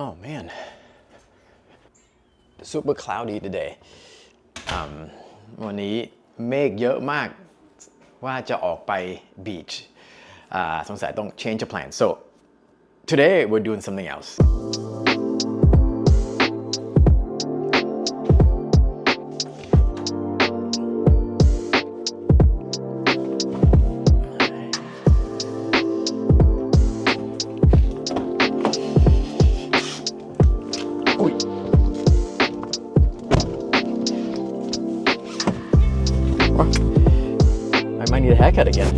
Oh man, super cloudy today อืมวันนี้เมฆเยอะมาก ว่าจะออกไป beach อ่าสงสัยต้อง change the plan so today we're doing something else need a haircut again.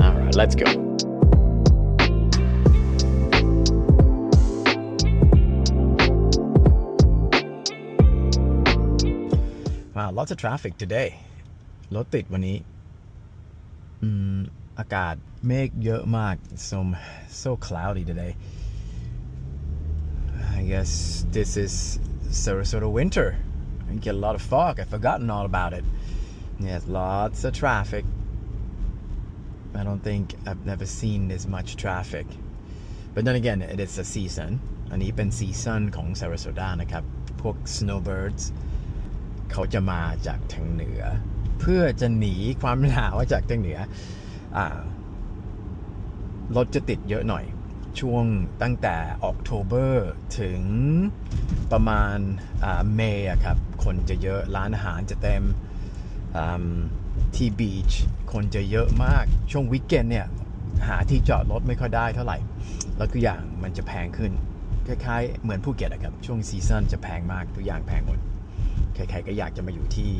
All right, let's go. Wow, lots of traffic today. รถติดวันนี้ อืม อากาศเมฆเยอะมาก so so cloudy today I guess this is Sarasota winter you get a lot of fog I've forgotten all about it yes lots of traffic I don't think I've never seen this much traffic but then again it is a season อันนี้เป็นซีซันของ Sarasota นะครับ พวก snowbirds เขาจะมาจากทางเหนือ เพื่อจะหนีความหนาวจากทางเหนืออรถจะติดเยอะหน่อย ช่วงตั้งแต่ออกโทเบอร์ถึงประมาณเมย์ครับ คนจะเยอะร้านอาหารจะเต็มที่บีชคนจะเยอะมากช่วงวิกเกนเนี่ยหาที่จอดรถไม่ค่อยได้เท่าไหร่ แล้วทุกอย่างมันจะแพงขึ้น คล้ายๆ เหมือนภูเก็ตอะครับ ช่วงซีซั่นจะแพงมาก ทุกอย่างแพงหมด ใครๆก็อยากจะมาอยู่ที่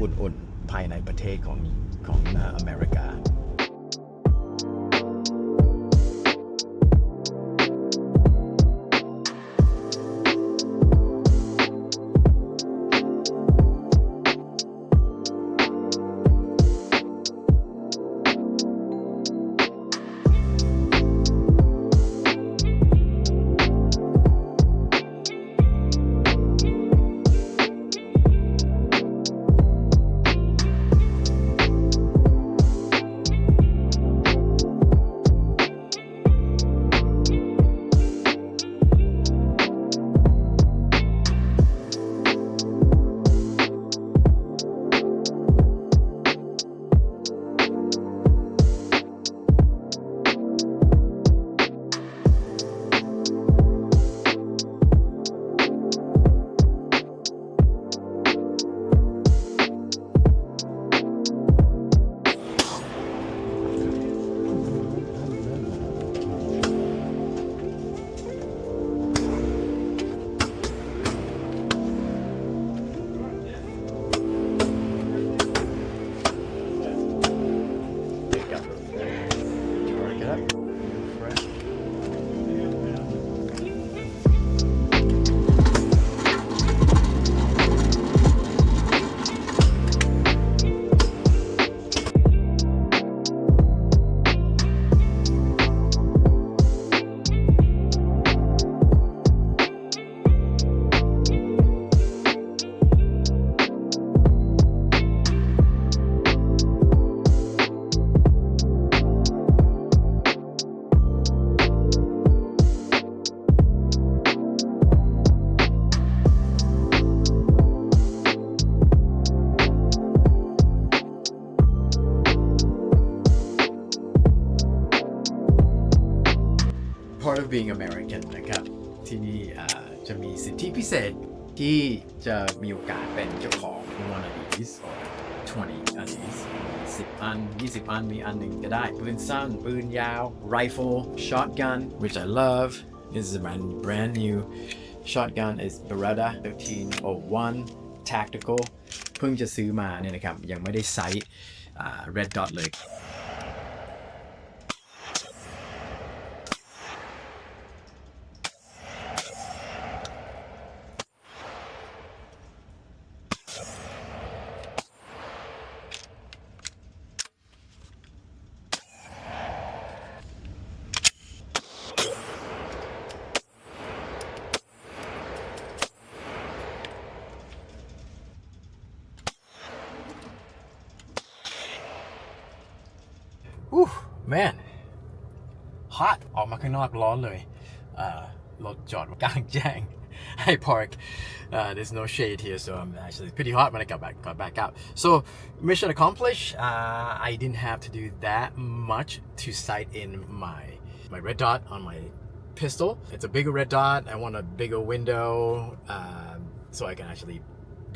อุ่นๆ ภายในประเทศของของอเมริกา being American นะครับ ที่นี่จะมีสิทธิพิเศษที่จะมีโอกาสเป็นเจ้าของ one of these or 20 of these 10 อัน 20 อัน มีอันหนึ่งก็ได้ ปืนสั้น ปืนยาว rifle shotgun which I love this is a brand, brand new shotgun is Beretta 1301 tactical เพิ่งจะซื้อมาเนี่ยนะครับ ยังไม่ได้ไซส์อ่ red dot เลย Whew, man hot ออกมาข้างนอกร้อนเลยเอ่อรถจอดกลางแจ้ง ให้ park uh, there's no shade here so I'm actually pretty hot when I got back got back out so mission accomplished uh, I didn't have to do that much to sight in my my red dot on my pistol it's a bigger red dot I want a bigger window um, so I can actually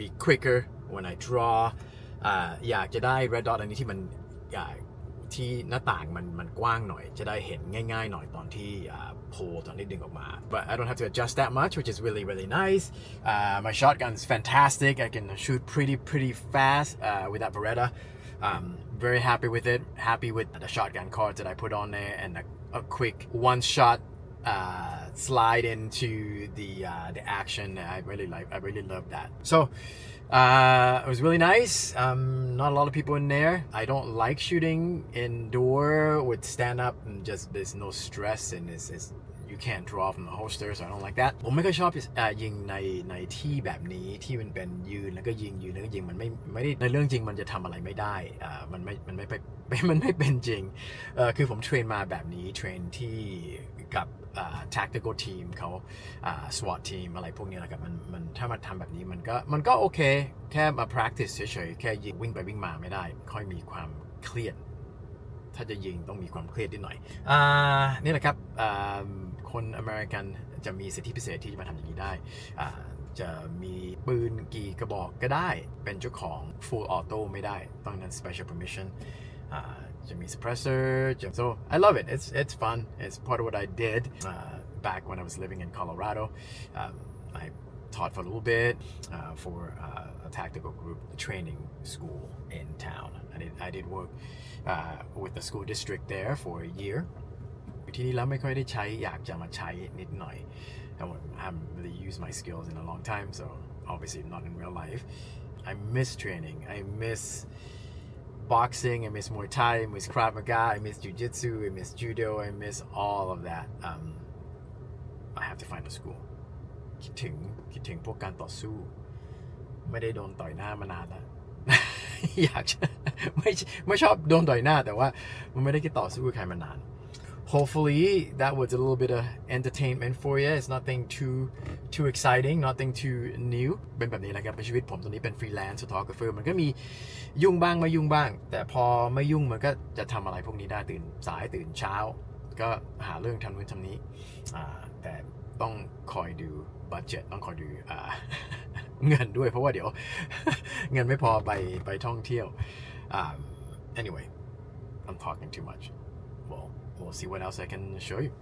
be quicker when I draw อ่าอยากจะได้ red dot อันนี้ที่มันอ่า ที่หน้าต่างมันมันกว้างหน่อย จะได้เห็นง่ายๆหน่อยตอนที่อ่าโพลตอนที่ดึงออกมา but I don't have to adjust that much which is really really nice uh, my shotgun's fantastic I can shoot pretty pretty fast uh, with that Beretta um, very happy with it happy with the shotgun cards that I put on there and a, a quick one shot uh, slide into the uh, the action. I really like. I really love that. So uh, it was really nice. Um, not a lot of people in there. I don't like shooting indoor with stand up and just there's no stress and it's, it's you can't draw from the holster, so I don't like that. ผมไม่ค่อยชอบเอ่อยิงในในที่แบบนี้ที่มันเป็นยืนแล้วก็ยิงยืนแล้วก็ยิงมันไม่ไม่ได้ในเรื่องจริงมันจะทำอะไรไม่ได้อ่ามันไม่มันไม่ไป มันไม่เป็นจริงเอ่อคือผมเทรนมาแบบนี้เทรนที่ กับอ่า tactical team เขาอ่า SWAT team อะไรพวกนี้นะครับมันมันถ้ามาทำแบบนี้มันก็มันก็โอเค แค่มา practice เฉยๆ แค่ยิงวิ่งไปวิ่งมาไม่ได้ ค่อยมีความเครียด ถ้าจะยิงต้องมีความเครียดนิดหน่อยอนี่แหละครับคนอเมริกันจะมีสิทธิพิเศษที่จะมาทำอย่างนี้ได้จะมีปืนกี่กระบอกก็ได้ เป็นเจ้าของ full auto ไม่ได้ ต้องนั้น special permission อ่าจะมี suppressor จะ so I love it it's it's fun it's part of what I did uh, back when I was living in Colorado um, I taught for a little bit uh, for uh, a tactical group training school in town. I did, I did work uh, with the school district there for a year. ที่นี่แล้วไม่ค่อยได้ใช้อยากจะมาใช้นิดหน่อย I haven't really used my skills in a long time so obviously not in real life I miss training I miss boxing I miss Muay Thai I miss Krav Maga I miss Jiu-Jitsu I miss Judo I miss all of that um, I have to find a school คิดถึงคิดถึงพวกการต่อสู้ ไม่ได้โดนต่อยหน้ามานานแล้ว อยากจะ ไม่ไม่ชอบโดนต่อยหน้า แต่ว่ามันไม่ได้คิดต่อสู้กับใครมานาน hopefully that was a little bit of entertainment for you it's nothing too too exciting nothing too new เป็นแบบนี้แหละครับเป็นชีวิตผมตอนนี้เป็นฟรีแลนซ์ photographer มันก็มียุ่งบ้างไม่ยุ่งบ้าง แต่พอไม่ยุ่งมันก็จะทำอะไรพวกนี้ได้ตื่นสายตื่นเช้า ก็หาเรื่องทำนู่นทำนี้แต่ต้องคอยดูบัตเจ็ตต้องคอยดูเงินด้วยเพราะว่าเดี๋ยว เงินไม่พอไปไปท่องเที่ยว anyway I'm talking too much we'll see what else I can show you